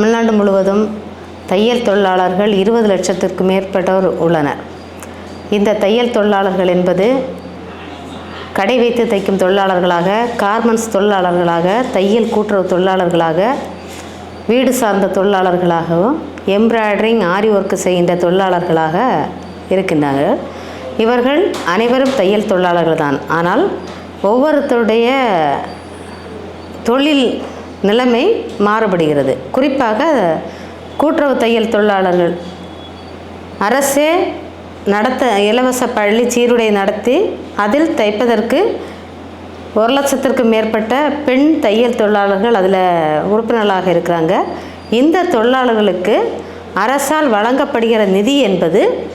தமிழ்நாடு முழுவதும் தையல் தொழிலாளர்கள் இருபது லட்சத்திற்கு மேற்பட்டோர் உள்ளனர். இந்த தையல் தொழிலாளர்கள் என்பது கடை வைத்து தைக்கும் தொழிலாளர்களாக கார்மெண்ட்ஸ் தொழிலாளர்களாக தையல் கூட்டுறவு தொழிலாளர்களாக வீடு சார்ந்த தொழிலாளர்களாகவும் எம்ப்ராய்டரிங் ஆரி ஒர்க்கு செய்கின்ற தொழிலாளர்களாக இருக்கின்றார்கள். இவர்கள் அனைவரும் தையல் தொழிலாளர்கள் தான். ஆனால் ஒவ்வொருத்தருடைய தொழில் நிலைமை மாறுபடுகிறது. குறிப்பாக கூட்டுறவு தையல் தொழிலாளர்கள். அரசே நடத்த இலவச பள்ளி சீருடை நடத்தி அதில் தைப்பதற்கு ஒரு லட்சத்திற்கு மேற்பட்ட பெண் தையல் தொழிலாளர்கள் அதில் உறுப்பினர்களாக இருக்கிறாங்க. இந்த தொழிலாளர்களுக்கு அரசால் வழங்கப்படுகிற நிதி என்பது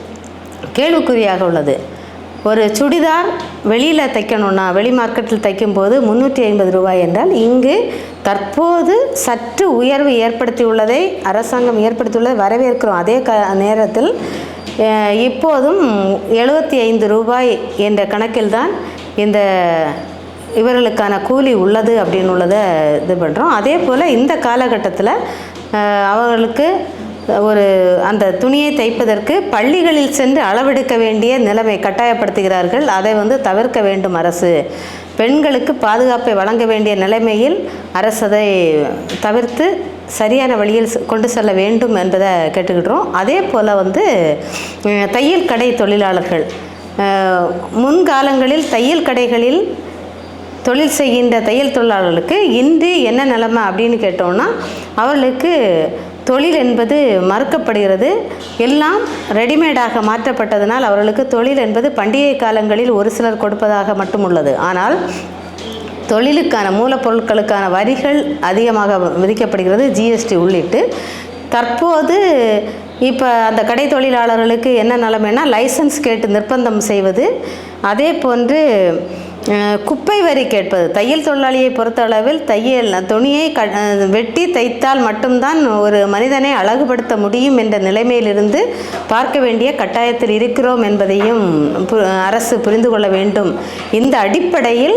கேள்விக்குறியாக உள்ளது. ஒரு சுடிதார் வெளியில் தைக்கணும்னா வெளி மார்க்கெட்டில் தைக்கும்போது முந்நூற்றி ஐம்பது ரூபாய் என்றால் இங்கு தற்போது சற்று உயர்வு ஏற்படுத்தியுள்ளதை அரசாங்கம் ஏற்படுத்தியுள்ளதை வரவேற்கிறோம். அதே க நேரத்தில் இப்போதும் எழுபத்தி ஐந்து ரூபாய் என்ற கணக்கில்தான் இந்த இவர்களுக்கான கூலி உள்ளது அப்படின்னு உள்ளதை இது பண்ணுறோம் அதே போல் இந்த காலகட்டத்தில் அவர்களுக்கு ஒரு அந்த துணியை தைப்பதற்கு பள்ளிகளில் சென்று அளவெடுக்க வேண்டிய நிலைமை கட்டாயப்படுத்துகிறார்கள். அதை வந்து தவிர்க்க வேண்டும் அரசு. பெண்களுக்கு பாதுகாப்பை வழங்க வேண்டிய நிலைமையில் அரசு அதை தவிர்த்து சரியான வழியில் கொண்டு செல்ல வேண்டும் என்பதை கேட்டுக்கிட்டோம் அதே போல் வந்து தையல் கடை தொழிலாளர்கள். முன்காலங்களில் தையல் கடைகளில் தொழில் செய்கின்ற தையல் தொழிலாளர்களுக்கு இன்று என்ன நிலைமை அப்படின்னு கேட்டோம்னா அவர்களுக்கு தொழில் என்பது மறுக்கப்படுகிறது. எல்லாம் ரெடிமேடாக மாற்றப்பட்டதனால் அவர்களுக்கு தொழில் என்பது பண்டிகை காலங்களில் ஒரு சிலர் கொடுப்பதாக மட்டும் உள்ளது. ஆனால் தொழிலுக்கான மூலப்பொருட்களுக்கான வரிகள் அதிகமாக விதிக்கப்படுகிறது. ஜிஎஸ்டி உள்ளிட்டு. தற்போது இப்போ அந்த கடை தொழிலாளர்களுக்கு என்ன நிலைமைன்னா லைசன்ஸ் கேட்டு நிர்பந்தம் செய்வது. அதே போன்று குப்பை வரி கேட்பது. தையல் தொழிலாளியை பொறுத்தளவில் தையல் துணியை க வெட்டி தைத்தால் மட்டும்தான் ஒரு மனிதனை அழகுபடுத்த முடியும் என்ற நிலைமையிலிருந்து பார்க்க வேண்டிய கட்டாயத்தில் இருக்கிறோம் என்பதையும் பு- அரசு புரிந்து கொள்ள வேண்டும். இந்த அடிப்படையில்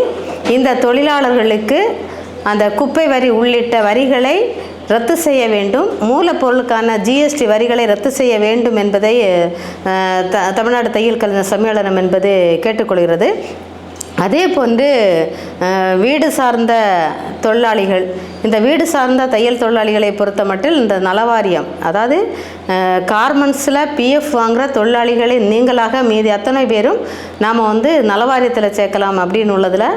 இந்த தொழிலாளர்களுக்கு அந்த குப்பை வரி உள்ளிட்ட வரிகளை ரத்து செய்ய வேண்டும். மூலப்பொருளுக்கான ஜிஎஸ்டி வரிகளை ரத்து செய்ய வேண்டும் என்பதை த தமிழ்நாடு தையல் கலைஞர் சம்மேளனம் என்பது கேட்டுக்கொள்கிறது. அதே போன்று வீடு சார்ந்த தொழிலாளிகள் இந்த வீடு சார்ந்த தையல் தொழிலாளிகளை பொறுத்த மட்டில் இந்த நலவாரியம் அதாவது கார்மெண்ட்ஸில் பிஎஃப் வாங்குகிற தொழிலாளிகளை நீங்களாக மீதி அத்தனை பேரும் நாம் வந்து நலவாரியத்தில் சேர்க்கலாம் அப்படின்னு உள்ளதில்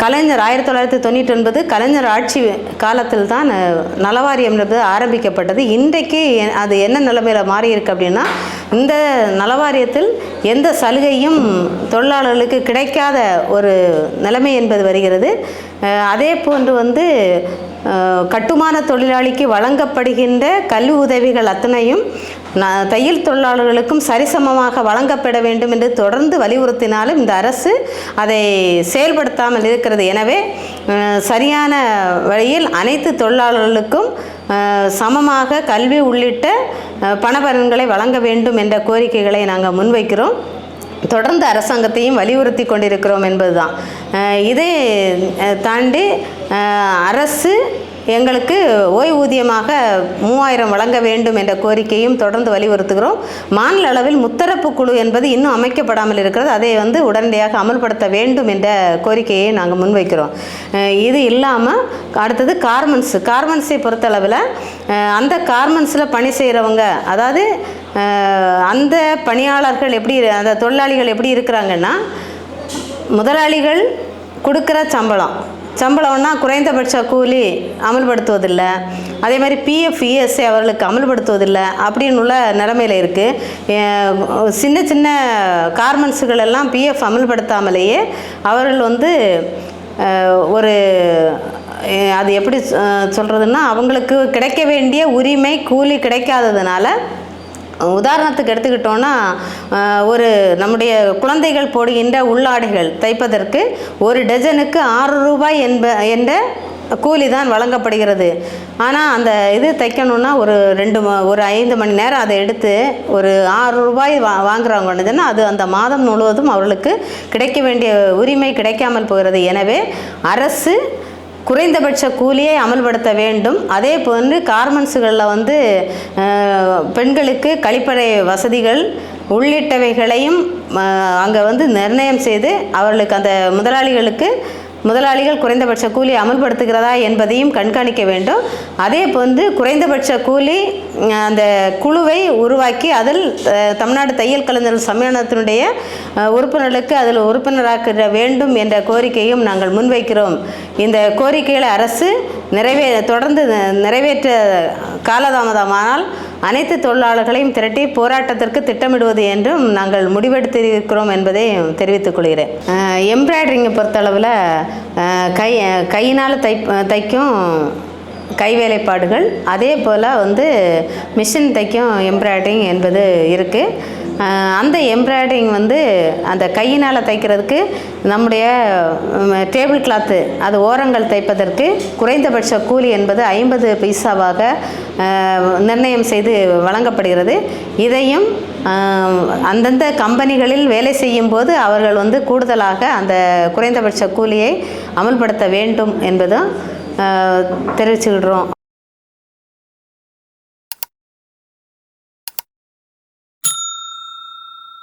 கலைஞர் ஆயிரத்தி தொள்ளாயிரத்தி தொண்ணூற்றி ஒன்பது கலைஞர் ஆட்சி காலத்தில் தான் நலவாரியம் என்பது ஆரம்பிக்கப்பட்டது. இன்றைக்கு அது என்ன நிலைமையில் மாறியிருக்கு அப்படின்னா இந்த நலவாரியத்தில் எந்த சலுகையும் தொழிலாளர்களுக்கு கிடைக்காத ஒரு நிலைமை என்பது வருகிறது. அதே போன்று வந்து கட்டுமான தொழிலாளிக்கு வழங்கப்படுகின்ற கல்வி உதவிகள் அத்தனையும் தையல் தொழிலாளர்களுக்கும் சரிசமமாக வழங்கப்பட வேண்டும் என்று தொடர்ந்து வலியுறுத்தினாலும் இந்த அரசு அதை செயல்படுத்தாமல் இருக்கிறது. எனவே சரியான வழியில் அனைத்து தொழிலாளர்களுக்கும் சமமாக கல்வி உள்ளிட்ட அஹ், பணபலன்களை வழங்க வேண்டும் என்ற கோரிக்கைகளை நாங்கள் முன்வைக்கிறோம். தொடர்ந்து அரசாங்கத்தையும் வலியுறுத்தி கொண்டிருக்கிறோம் என்பதுதான். இதை தாண்டி அரசு எங்களுக்கு ஓய்வூதியமாக மூவாயிரம் வழங்க வேண்டும் என்ற கோரிக்கையும் தொடர்ந்து வலியுறுத்துகிறோம். மாநில அளவில் முத்தரப்பு குழு என்பது இன்னும் அமைக்கப்படாமல் இருக்கிறது. அதை வந்து உடனடியாக அமல்படுத்த வேண்டும் என்ற கோரிக்கையை நாங்கள் முன்வைக்கிறோம். இது இல்லாமல் அடுத்தது கார்மெண்ட்ஸ். கார்மெண்ட்ஸை பொறுத்தளவில் அந்த கார்மெண்ட்ஸில் பணி செய்கிறவங்க அதாவது அந்த பணியாளர்கள் எப்படி அந்த தொழிலாளிகள் எப்படி இருக்கிறாங்கன்னா முதலாளிகள் கொடுக்குற சம்பளம். சம்பளம்னா குறைந்தபட்ச கூலி அமல்படுத்துவதில்லை. அதே மாதிரி பிஎஃப் இஎஸ்ஐ அவர்களுக்கு அமல்படுத்துவதில்லை அப்படின்னு உள்ள நிலமையில் இருக்குது சின்ன சின்ன கார்மெண்ட்ஸுகள் எல்லாம் பிஎஃப் அமல்படுத்தாமலேயே அவர்கள் வந்து ஒரு அது எப்படி சொல்கிறதுன்னா அவங்களுக்கு கிடைக்க வேண்டிய உரிமை கூலி கிடைக்காததுனால உதாரணத்துக்கு எடுத்துக்கிட்டோன்னா ஒரு நம்முடைய குழந்தைகள் போடுகின்ற உள்ளாடைகள் தைப்பதற்கு ஒரு டஜனுக்கு ஆறு ரூபாய் என்ப என்ற கூலி தான் வழங்கப்படுகிறது. ஆனால் அந்த இது தைக்கணுன்னா ஒரு ரெண்டு ஒரு ஐந்து மணி நேரம் அதை எடுத்து ஒரு ஆறு ரூபாய் வா வாங்குறவங்கன்னா அது அந்த மாதம் முழுவதும் அவர்களுக்கு கிடைக்க வேண்டிய உரிமை கிடைக்காமல் போகிறது. எனவே அரசு குறைந்தபட்ச கூலியை அமல்படுத்த வேண்டும். அதே போன்று கார்மெண்ட்ஸுகளில் வந்து பெண்களுக்கு கழிப்பறை வசதிகள் உள்ளிட்டவைகளையும் அங்கே வந்து நிர்ணயம் செய்து அவர்களுக்கு அந்த முதலாளிகளுக்கு முதலாளிகள் குறைந்தபட்ச கூலி அமல்படுத்துகிறதா என்பதையும் கண்காணிக்க வேண்டும். அதே வந்து குறைந்தபட்ச கூலி அந்த குழுவை உருவாக்கி அதில் தமிழ்நாடு தையல் கலைஞர் சம்மேளனத்தினுடைய உறுப்பினர்களுக்கு அதில் உறுப்பினராக்க வேண்டும் என்ற கோரிக்கையும் நாங்கள் முன்வைக்கிறோம். இந்த கோரிக்கைகளை அரசு நிறைவே தொடர்ந்து நிறைவேற்ற காலதாமதமானால் அனைத்து தொழிலாளர்களையும் திரட்டி போராட்டத்திற்கு திட்டமிடுவது என்றும் நாங்கள் முடிவெடுத்திருக்கிறோம் என்பதை தெரிவித்துக் கொள்கிறேன். எம்ப்ராய்டரிங்கை பொறுத்தளவில் கை கையினால் தை தைக்கும் கைவேலைப்பாடுகள் அதே போல் வந்து மிஷின் தைக்கும் எம்ப்ராய்டரிங் என்பது இருக்குது அந்த எம்ப்ராய்டரிங் வந்து அந்த கையினால் தைக்கிறதுக்கு நம்முடைய டேபிள் கிளாத்து அது ஓரங்கள் தைப்பதற்கு குறைந்தபட்ச கூலி என்பது ஐம்பது பைசாவாக நிர்ணயம் செய்து வழங்கப்படுகிறது. இதையும் அந்தந்த கம்பெனிகளில் வேலை செய்யும் போது அவர்கள் வந்து கூடுதலாக அந்த குறைந்தபட்ச கூலியை அமல்படுத்த வேண்டும் என்பதும் தெரிவிச்சுக்கிடுறோம்